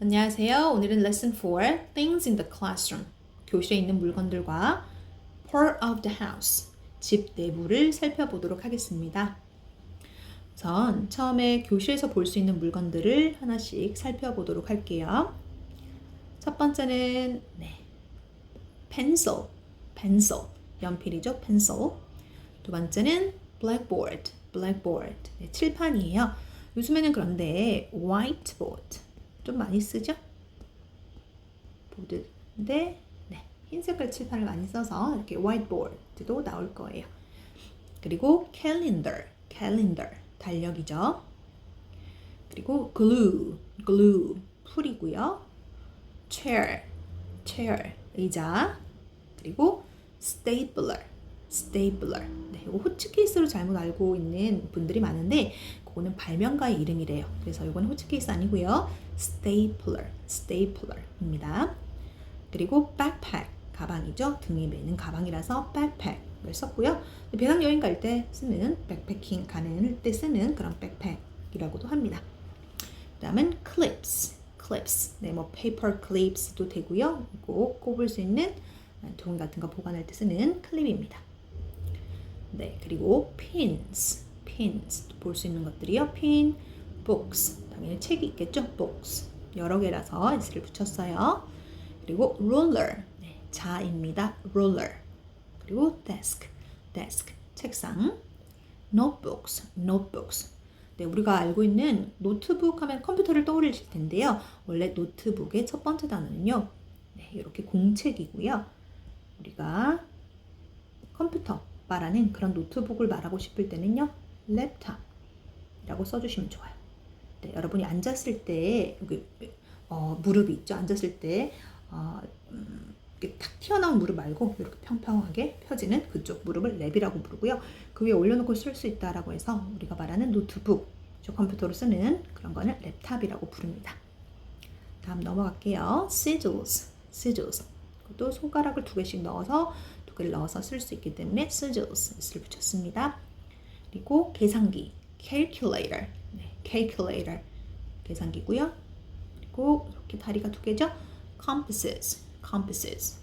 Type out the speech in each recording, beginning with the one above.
안녕하세요. 오늘은 lesson 4 Things in the classroom 교실에 있는 물건들과 part of the house 집 내부를 살펴보도록 하겠습니다. 우선 처음에 교실에서 볼 수 있는 물건들을 하나씩 살펴보도록 할게요. 첫 번째는 네, pencil, pencil, 연필이죠, pencil. 두 번째는 blackboard, blackboard, 네, 칠판이에요. 요즘에는 그런데 whiteboard 좀 많이 쓰죠? 보드인데 네, 흰 색깔 칠판을 많이 써서 이렇게 whiteboard도 나올 거예요. 그리고 calendar, calendar 달력이죠. 그리고 glue, glue 풀이고요. chair, chair 의자 그리고 stapler, stapler 네, 이거 호치 케이스로 잘못 알고 있는 분들이 많은데 그거는 발명가의 이름이래요. 그래서 이거는 호치케이스 아니고요. stapler, stapler입니다. 그리고 backpack 가방이죠. 등에 매는 가방이라서 backpack을 썼고요. 배낭 여행 갈 때 쓰는 백패킹 가는 때 쓰는 그런 백팩이라고도 합니다. 그 다음은 clips, clips. 네, 뭐 paper clips도 되고요. 꼭 꼽을 수 있는 종이 같은 거 보관할 때 쓰는 클립입니다. 네, 그리고 pins, pins 볼 수 있는 것들이요. pin, books 당연히 책이 있겠죠. books 여러 개라서 s를 붙였어요. 그리고 ruler 네, 자입니다. ruler 그리고 desk, desk 책상 notebooks, notebooks 네, 우리가 알고 있는 노트북 하면 컴퓨터를 떠올리실 텐데요. 원래 노트북의 첫 번째 단어는요. 네, 이렇게 공책이고요. 우리가 컴퓨터 말하는 그런 노트북을 말하고 싶을 때는요. 랩탑이라고 써주시면 좋아요. 네, 여러분이 앉았을 때 여기 어, 무릎이 있죠. 앉았을 때 어, 음, 이렇게 탁 튀어나온 무릎 말고 이렇게 평평하게 펴지는 그쪽 무릎을 랩이라고 부르고요. 그 위에 올려놓고 쓸 수 있다라고 해서 우리가 말하는 노트북, 저 컴퓨터로 쓰는 그런 거는 랩탑이라고 부릅니다. 다음 넘어갈게요. sigils, sigils. 그것도 손가락을 두 개씩 넣어서 두 개를 넣어서 쓸 수 있기 때문에 sigils를 붙였습니다. 그리고 계산기, calculator, 네, calculator 계산기고요. 그리고 이렇게 다리가 두 개죠. compasses, compasses.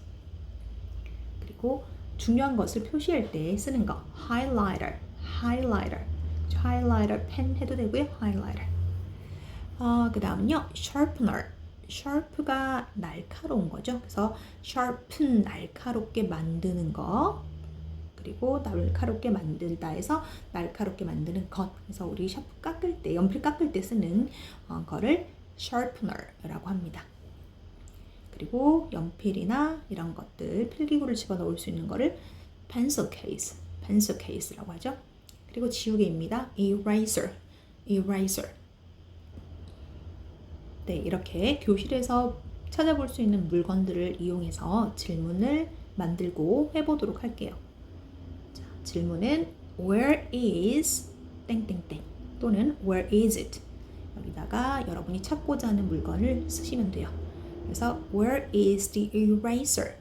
그리고 중요한 것을 표시할 때 쓰는 거 highlighter, highlighter. highlighter 펜 해도 되고요. highlighter. 어, 그 다음은요. sharpener. sharp가 날카로운 거죠. 그래서 sharpen 날카롭게 만드는 거. 그리고 날카롭게 만들다 해서 날카롭게 만드는 것. 그래서 우리 샤프 깎을 때, 연필 깎을 때 쓰는 어, 거를 sharpener라고 합니다. 그리고 연필이나 이런 것들 필기구를 집어넣을 수 있는 거를 pencil case, pencil case라고 하죠. 그리고 지우개입니다. eraser, eraser. 네, 이렇게 교실에서 찾아볼 수 있는 물건들을 이용해서 질문을 만들고 해보도록 할게요. 자, 질문은 Where is 땡땡땡 또는 Where is it? 여기다가 여러분이 찾고자 하는 물건을 쓰시면 돼요. 그래서 Where is the eraser?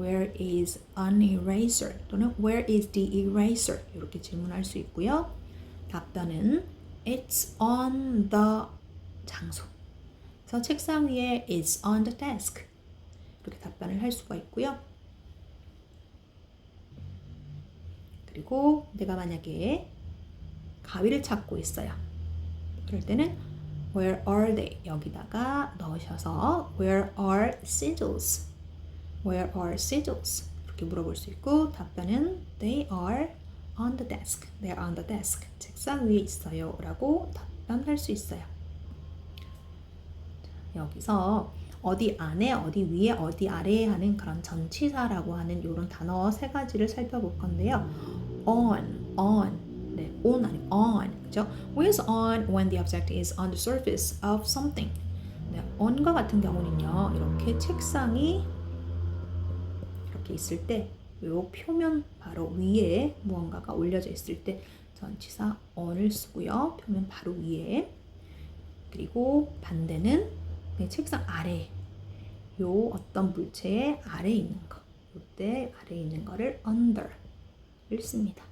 Where is an eraser? 또는 Where is the eraser? 이렇게 질문할 수 있고요. 답변은 It's on the 장소. 그래서 책상 위에 It's on the desk. 이렇게 답변을 할 수가 있고요. 그리고 내가 만약에 가위를 찾고 있어요. 그럴 때는 Where are they? 여기다가 넣으셔서 Where are sigils? Where are sigils? 이렇게 물어볼 수 있고 답변은 They are on the desk. They are on the desk. 책상 위에 있어요. 라고 답변할 수 있어요. 여기서 어디 안에, 어디 위에, 어디 아래에 하는 그런 전치사라고 하는 이런 단어 세 가지를 살펴볼 건데요. On, on, 네, on 아니 on, 그죠? Where's on when the object is on the surface of something? 네, on과 같은 경우는요, 이렇게 책상이 이렇게 있을 때, 요 표면 바로 위에 무언가가 올려져 있을 때 전치사 on을 쓰고요. 표면 바로 위에. 그리고 반대는 네, 책상 아래. 요 어떤 물체의 아래에 있는 거. 요때 아래에 있는 거를 under를 씁니다.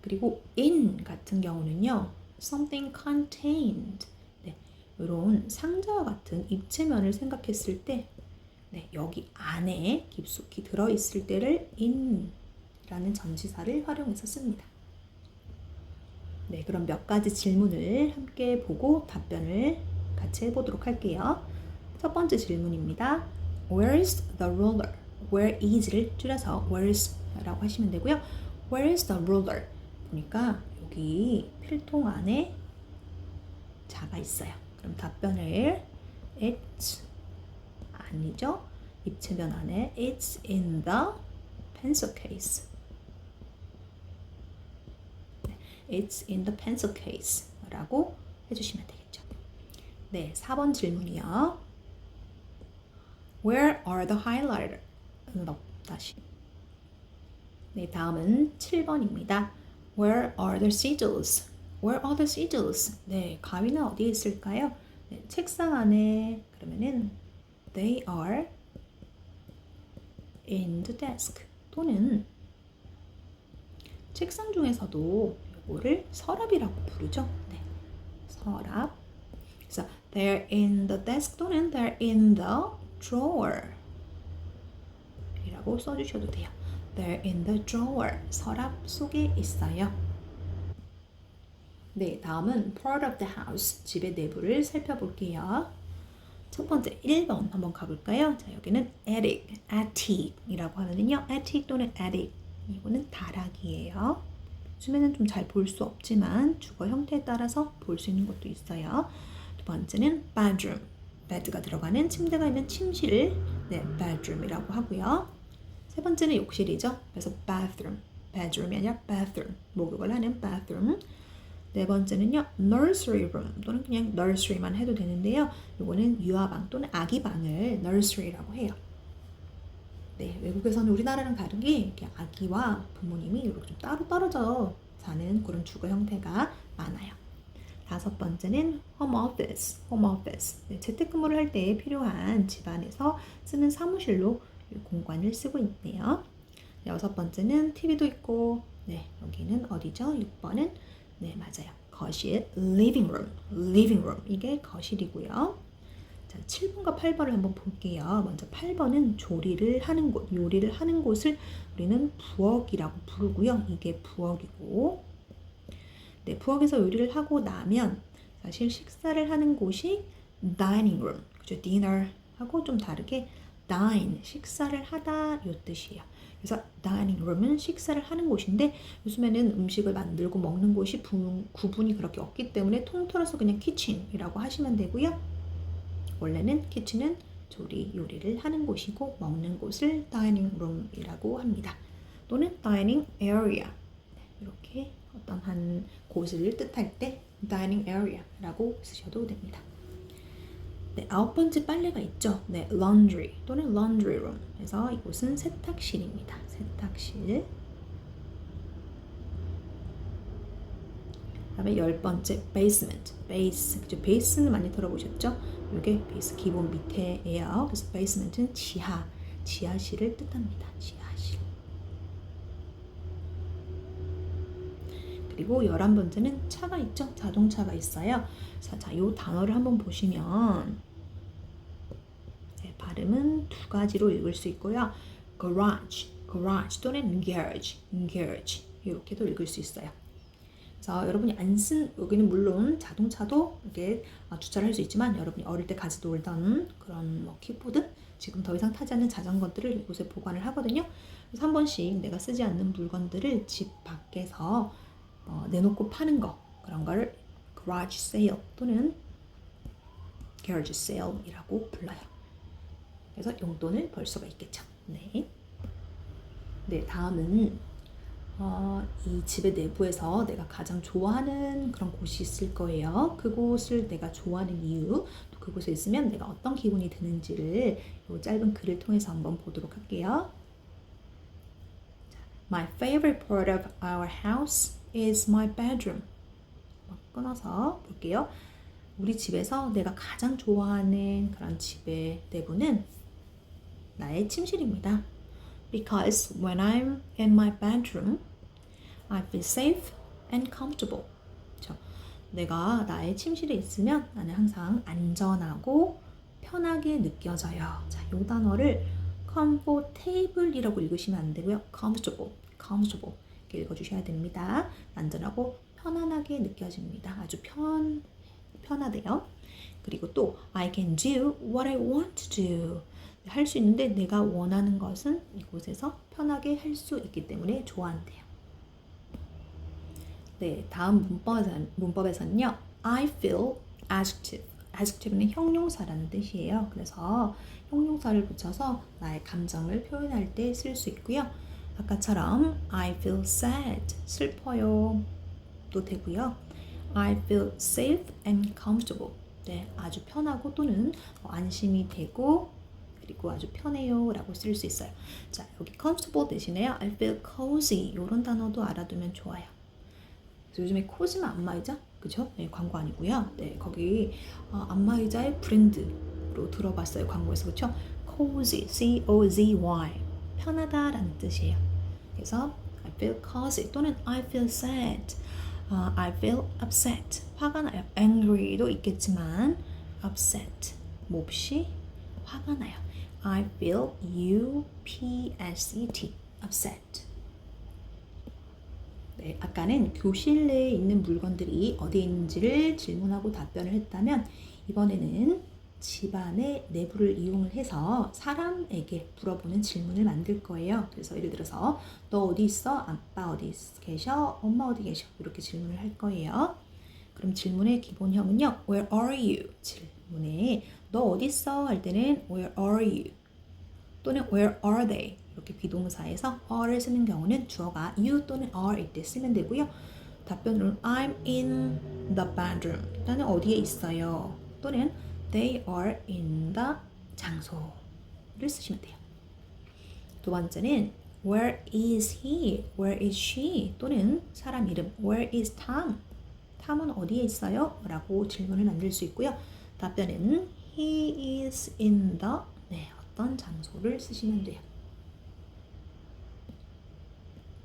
그리고 in 같은 경우는요. something contained. 네, 이런 상자와 같은 입체면을 생각했을 때 네, 여기 안에 깊숙이 들어있을 때를 in라는 전치사를 활용해서 씁니다. 네, 그럼 몇 가지 질문을 함께 보고 답변을 같이 해보도록 할게요. 첫 번째 질문입니다. Where is the ruler? Where is를 줄여서 where's라고 하시면 되고요. Where is the ruler? 보니까 여기 필통 안에 자가 있어요. 그럼 답변을 it's 아니죠? 입체면 안에 it's in the pencil case. 네, It's in the pencil case 라고 해주시면 되겠죠. 네, 4번 질문이요. Where are the highlighter? 너 다시. 네, 다음은 7번입니다. Where are the sigils? Where are the sigils? 네, 가위는 어디에 있을까요? 네, 책상 안에 그러면은 they are in the desk 또는 책상 중에서도 이거를 서랍이라고 부르죠. 네, 서랍. 그래서 they're in the desk 또는 they're in the drawer 이 라고 써주셔도 돼요. They're in the drawer. 서랍 속에 있어요. 네, 다음은 part of the house. 집의 내부를 살펴볼게요. 첫 번째 1번 한번 가볼까요? 자, 여기는 attic, attic이라고 하거든요. attic 또는 attic. 이거는 다락이에요. 요즘에는 좀 잘 볼 수 없지만 주거 형태에 따라서 볼 수 있는 것도 있어요. 두 번째는 bedroom. 베드가 들어가는 침대가 있는 침실, 네, bedroom이라고 하고요. 세 번째는 욕실이죠. 그래서 bathroom, bedroom이 아니라 bathroom, 목욕을 하는 bathroom. 네 번째는요, nursery room 또는 그냥 nursery만 해도 되는데요. 이거는 유아방 또는 아기방을 nursery라고 해요. 네, 외국에서는 우리나라랑 다르게 이렇게 아기와 부모님이 이렇게 좀 따로 떨어져 사는 그런 주거 형태가 많아요. 다섯 번째는 home office, home office. 네, 재택근무를 할 때 필요한 집안에서 쓰는 사무실로 공간을 쓰고 있네요. 여섯 번째는 TV도 있고, 네, 여기는 어디죠? 6번은 네, 맞아요. 거실, living room, living room. 이게 거실이고요. 자, 7번과 8번을 한번 볼게요. 먼저 8번은 조리를 하는 곳, 요리를 하는 곳을 우리는 부엌이라고 부르고요. 이게 부엌이고, 네, 부엌에서 요리를 하고 나면 사실 식사를 하는 곳이 dining room, 그죠? dinner 하고 좀 다르게 dine, 식사를 하다 요 뜻이에요. 그래서 dining room은 식사를 하는 곳인데 요즘에는 음식을 만들고 먹는 곳이 부, 구분이 그렇게 없기 때문에 통틀어서 그냥 kitchen이라고 하시면 되고요. 원래는 kitchen은 조리, 요리를 하는 곳이고 먹는 곳을 dining room이라고 합니다. 또는 dining area 이렇게 어떤 한 곳을 뜻할 때 dining area라고 쓰셔도 됩니다. 네, 아홉 번째 빨래가 있죠. 네, laundry 또는 laundry room. 그래서 이곳은 세탁실입니다. 세탁실. 그다음에 열 번째 basement. base. 그죠? base는 많이 들어보셨죠? 이게 베이스 기본 밑에예요. 그래서 basement은 지하, 지하실을 뜻합니다. 지하실. 그리고 열한 번째는 차가 있죠. 자동차가 있어요. 자, 자, 요 단어를 한번 보시면 네, 발음은 두 가지로 읽을 수 있고요. garage, garage 또는 garage, garage 이렇게도 읽을 수 있어요. 그래서 여러분이 안 쓴 여기는 물론 자동차도 이렇게 주차를 할 수 있지만 여러분이 어릴 때 가지고 놀던 그런 뭐 킥보드 지금 더 이상 타지 않는 자전거들을 이곳에 보관을 하거든요. 그래서 한 번씩 내가 쓰지 않는 물건들을 집 밖에서 어, 내놓고 파는 거 그런 거를 garage sale 또는 garage sale이라고 불러요. 그래서 용돈을 벌 수가 있겠죠. 네. 네, 다음은 어, 이 집의 내부에서 내가 가장 좋아하는 그런 곳이 있을 거예요. 그곳을 내가 좋아하는 이유, 또 그곳에 있으면 내가 어떤 기분이 드는지를 이 짧은 글을 통해서 한번 보도록 할게요. My favorite part of our house is my bedroom. 끊어서 볼게요. 우리 집에서 내가 가장 좋아하는 그런 집의 내부는 나의 침실입니다. Because when I'm in my bedroom, I feel safe and comfortable. 그렇죠? 내가 나의 침실에 있으면 나는 항상 안전하고 편하게 느껴져요. 자, 이 단어를 comfortable이라고 읽으시면 안 되고요. comfortable, comfortable 읽어주셔야 됩니다. 안전하고 편안하게 느껴집니다. 아주 편 편하대요. 그리고 또 I can do what I want to do. 할 수 있는데 내가 원하는 것은 이곳에서 편하게 할 수 있기 때문에 좋아한대요. 네, 다음 문법에서, 문법에서는요. I feel adjective. adjective는 형용사라는 뜻이에요. 그래서 형용사를 붙여서 나의 감정을 표현할 때 쓸 수 있고요. 아까처럼 I feel sad. 슬퍼요. 도 되고요. I feel safe and comfortable. 네, 아주 편하고 또는 안심이 되고 그리고 아주 편해요 라고 쓸 수 있어요. 자, 여기 comfortable 대신에요. I feel cozy 이런 단어도 알아두면 좋아요. 요즘에 코지마 안마의자 그죠? 네, 광고 아니고요. 네, 거기 어, 안마의자의 브랜드로 들어봤어요. 광고에서 그렇죠? cozy, C-O-Z-Y 편하다라는 뜻이에요. 그래서 I feel cozy 또는 I feel sad, 어, I feel upset 화가 나요. angry도 있겠지만 upset 몹시 화가 나요. I feel U-P-S-E-T upset 네, 아까는 교실 내에 있는 물건들이 어디에 있는지를 질문하고 답변을 했다면 이번에는 집안의 내부를 이용을 해서 사람에게 물어보는 질문을 만들 거예요. 그래서 예를 들어서 너 어디 있어? 아빠 어디 계셔? 엄마 어디 계셔? 이렇게 질문을 할 거예요. 그럼 질문의 기본형은요. Where are you? 질문에 너 어디 있어? 할 때는 Where are you? 또는 Where are they? 이렇게 비동사에서 are를 쓰는 경우는 주어가 you 또는 are일 때 쓰면 되고요. 답변으로는 I'm in the bedroom. 나는 어디에 있어요. 또는 they are in the 장소를 쓰시면 돼요. 두 번째는 where is he? where is she? 또는 사람 이름 where is Tom? 탐은 어디에 있어요? 라고 질문을 만들 수 있고요. 답변은 he is in the 네, 어떤 장소를 쓰시면 돼요.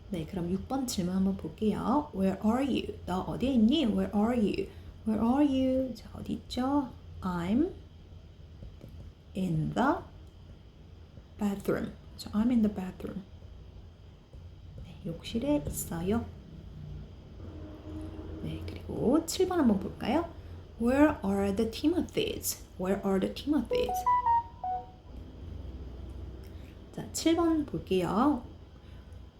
네, 그럼 6번 질문 한번 볼게요. Where are you? 너 어디에 있니? Where are you? Where are you? 자, 어디 있죠? I'm in the bathroom. 자, I'm in the bathroom. 네, 욕실에 있어요. 네, 그리고 7번 한번 볼까요? Where are the Timothys? Where are the Timothys? 자, 7번 볼게요.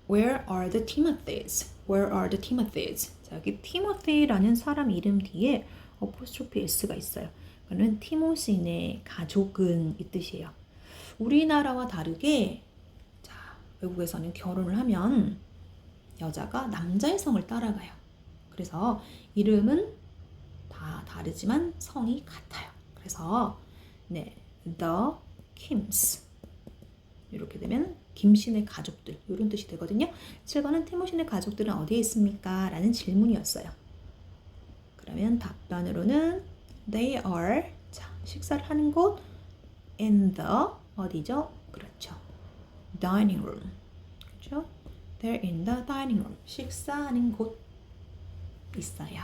Where are the Timothys? Where are the Timothys? 자, 여기 티모테라는 사람 이름 뒤에 어포스트로피 s가 있어요. 그는 티모시네 가족은 이 뜻이에요. 우리나라와 다르게 자, 외국에서는 결혼을 하면 여자가 남자의 성을 따라가요. 그래서 이름은 다 다르지만 성이 같아요. 그래서 네, the Kims 이렇게 되면 김신의 가족들 이런 뜻이 되거든요. 7번은 티모신의 가족들은 어디에 있습니까? 라는 질문이었어요. 그러면 답변으로는 they are 자, 식사를 하는 곳 in the 어디죠? 그렇죠. dining room. 그렇죠? They're in the dining room. 식사하는 곳 있어요.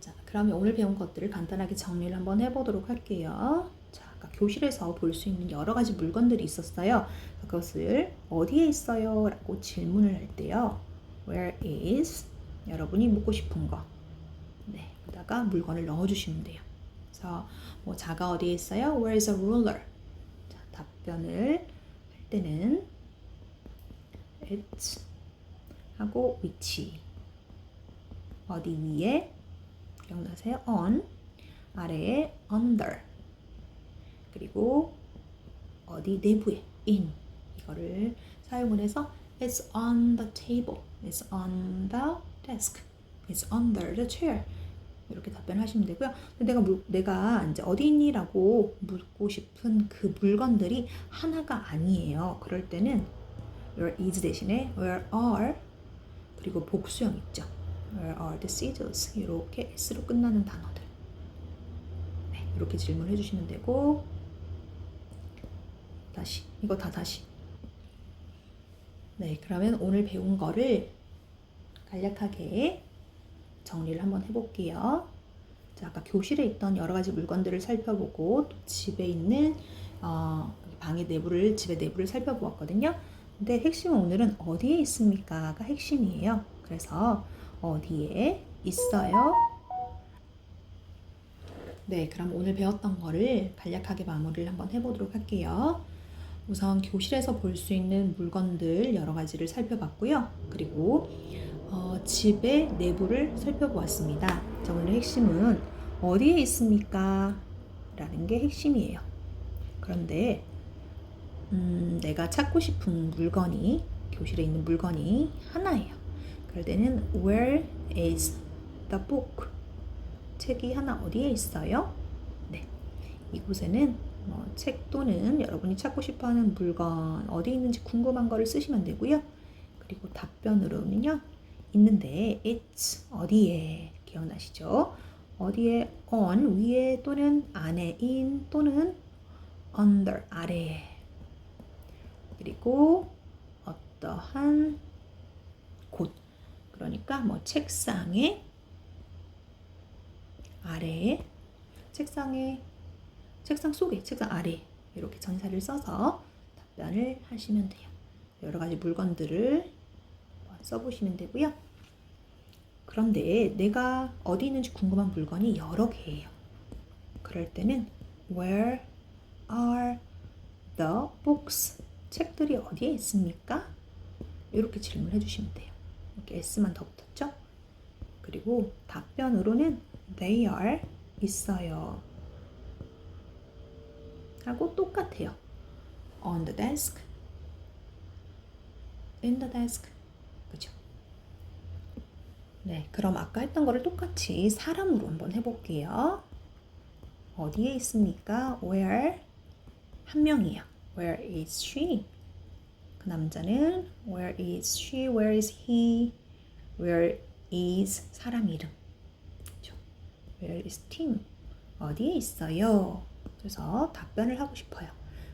자, 그러면 오늘 배운 것들을 간단하게 정리를 한번 해보도록 할게요. 자, 아까 교실에서 볼 수 있는 여러 가지 물건들이 있었어요. 그것을 어디에 있어요? 라고 질문을 할 때요. Where is? 여러분이 묻고 싶은 거. 네, 여기다가 물건을 넣어주시면 돼요. 그래서 뭐 자가 어디에 있어요? Where is a ruler? 자, 답변을 할 때는 it 하고 위치 어디 위에 기억나세요? on 아래에 under 그리고 어디 내부에 in 이거를 사용을 해서 it's on the table, it's on the desk, it's under the chair 이렇게 답변하시면 되고요. 내가 물, 내가 이제 어디 있니라고 묻고 싶은 그 물건들이 하나가 아니에요. 그럴 때는 where is 대신에 where are 그리고 복수형 있죠. Where are the scissors? 이렇게 s로 끝나는 단어들. 네, 이렇게 질문해 주시면 되고 다시 이거 다 다시. 네, 그러면 오늘 배운 거를 간략하게 정리를 한번 해볼게요. 자, 아까 교실에 있던 여러 가지 물건들을 살펴보고 또 집에 있는 어, 방의 내부를 집의 내부를 살펴보았거든요. 근데 핵심은 오늘은 어디에 있습니까가 핵심이에요. 그래서 어디에 있어요? 네, 그럼 오늘 배웠던 거를 간략하게 마무리를 한번 해보도록 할게요. 우선 교실에서 볼 수 있는 물건들 여러 가지를 살펴봤고요. 그리고 어, 집의 내부를 살펴보았습니다. 자, 오늘 핵심은 어디에 있습니까? 라는 게 핵심이에요. 그런데 음, 내가 찾고 싶은 물건이 교실에 있는 물건이 하나예요. 그럴 때는 Where is the book? 책이 하나 어디에 있어요? 네, 이곳에는 뭐 책 또는 여러분이 찾고 싶어 하는 물건 어디 있는지 궁금한 거를 쓰시면 되고요. 그리고 답변으로는요. 있는데 it's 어디에 기억나시죠? 어디에 on 위에 또는 안에 in 또는 under 아래에 그리고 어떠한 곳 그러니까 뭐 책상에 아래에 책상에 책상 속에 책상 아래 이렇게 전사를 써서 답변을 하시면 돼요. 여러 가지 물건들을 써보시면 되고요. 그런데 내가 어디 있는지 궁금한 물건이 여러 개예요. 그럴 때는 Where are the books? 책들이 어디에 있습니까? 이렇게 질문해 주시면 돼요. 이렇게 s만 더 붙었죠? 그리고 답변으로는 they are 있어요. 하고 똑같아요. on the desk, in the desk. 그죠? 네, 그럼 아까 했던 거를 똑같이 사람으로 한번 해볼게요. 어디에 있습니까? Where? 한 명이요. Where is she? 그 남자는 Where is she? Where is he? Where is 사람 이름. 그죠? Where is Tim? 어디에 있어요? 그래서 답변을 하고 싶어요.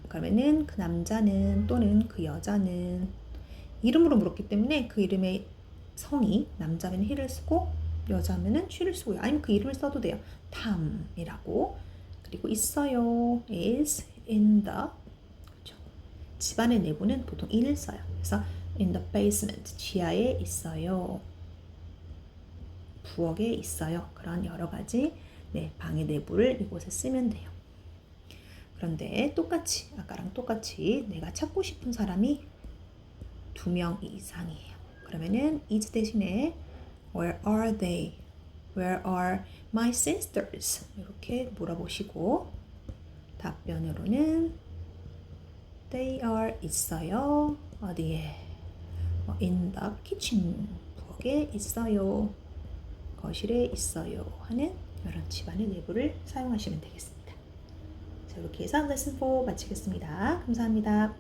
그러면은 그 남자는 또는 그 여자는 이름으로 물었기 때문에 그 이름의 성이 남자면 he를 쓰고 여자면은 she를 쓰고요. 아니면 그 이름을 써도 돼요. 탐이라고. 그리고 있어요. is in the 그렇죠. 집안의 내부는 보통 in을 써요. 그래서 in the basement 지하에 있어요. 부엌에 있어요. 그런 여러 가지 네, 방의 내부를 이곳에 쓰면 돼요. 그런데 똑같이 아까랑 똑같이 내가 찾고 싶은 사람이 두 명 이상이에요. 그러면은 is 대신에 where are they? Where are my sisters? 이렇게 물어보시고 답변으로는 they are 있어요. 어디에? 어, in the kitchen 부엌에 있어요. 거실에 있어요. 하는 이런 집안의 내부를 사용하시면 되겠습니다. 자, 이렇게 해서 레슨 4 마치겠습니다. 감사합니다.